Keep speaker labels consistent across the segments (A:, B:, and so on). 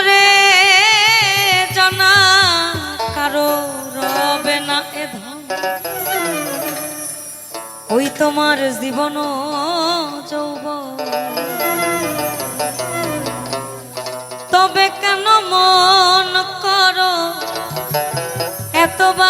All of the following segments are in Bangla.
A: রে কারও রবে না তোমার জীবন যৌব তবে কেন মন করো? এতবার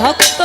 A: ভক্ত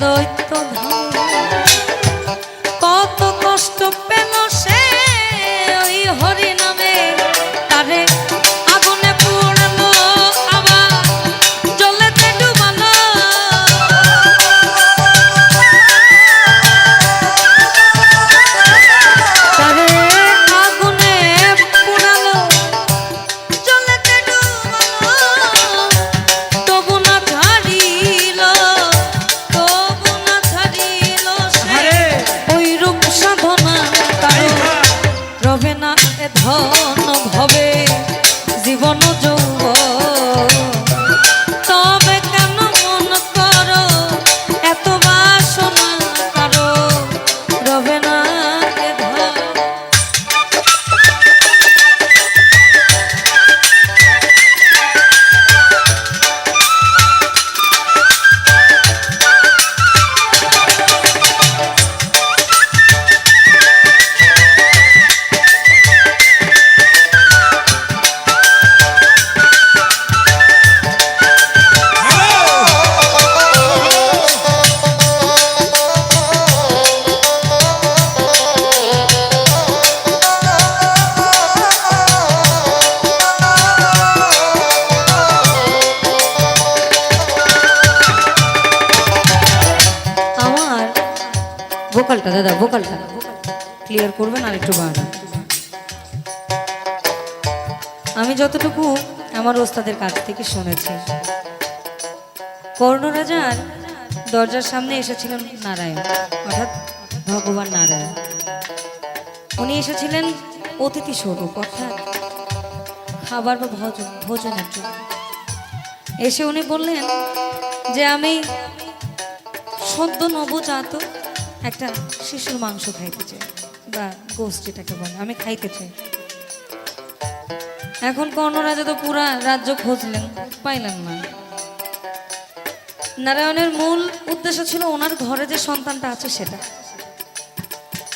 A: tôi do আর একটু বাড়ান। আমি যতটুকু আমার ওস্তাদের কাছ থেকে শুনেছি। কর্ণরাজার দরজার সামনে এসেছিলেন নারায়ণ, অর্থাৎ ভগবান নারায়ণ। উনি এসেছিলেন অতিথি স্বরূপ, অর্থাৎ খাবার বা ভোজন, ভোজনের জন্য। এসে উনি বললেন যে, আমি সদ্য নবজাত একটা শিশুর মাংস খাইতে চাই। বা গোস্ত যেটাকে বলে, আমি খাইতে চাই। এখন কর্ণরাজা তো পুরা রাজ্য খুঁজলেন, পাইলেন না। নারায়ণের মূল উদ্দেশ্য ছিল ওনার ঘরে যে সন্তানটা আছে সেটা।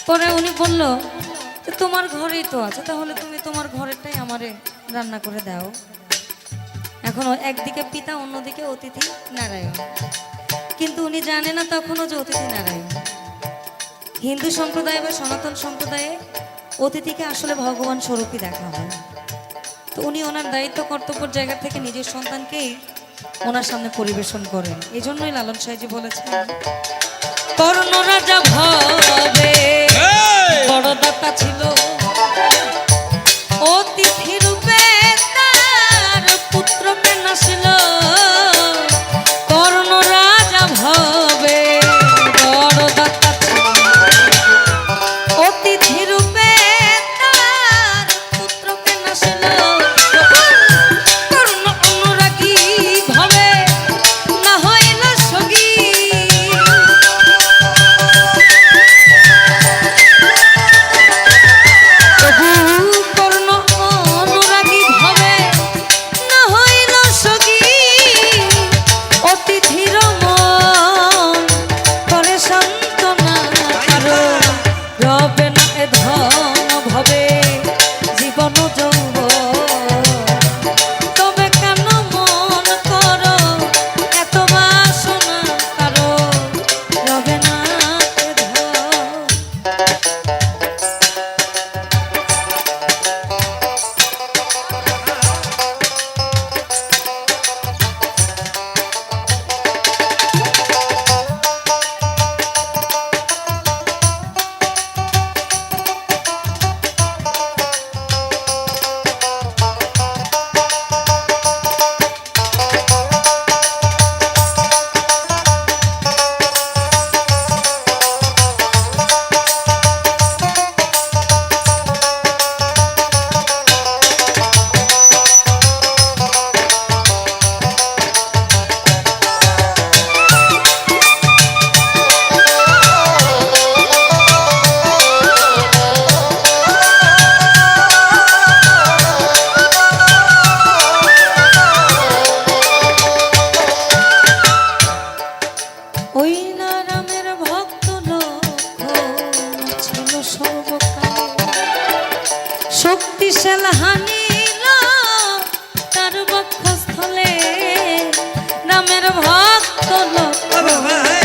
A: পরে উনি বলল যে, তোমার ঘরেই তো আছে, তাহলে তুমি তোমার ঘরেরটাই আমারে রান্না করে দাও। এখন একদিকে পিতা, অন্যদিকে অতিথি নারায়ণ। কিন্তু উনি জানে না তখনও যে অতিথি নারায়ণ। হিন্দু সম্প্রদায় বা সনাতন সম্প্রদায়ে অতিথিকে আসলে ভগবান স্বরূপই দেখা হয়। তো উনি ওনার দায়িত্ব কর্তব্যের জায়গা থেকে নিজের সন্তানকেই ওনার সামনে পরিবেশন করেন। এই জন্যই লালন সাহেজি বলেছেন কর্ণ রাজা ভবে বড় দাতা ছিল শক্তিশাল হানিল তার বক্ষস্থলে রামের ভক্ত লোক।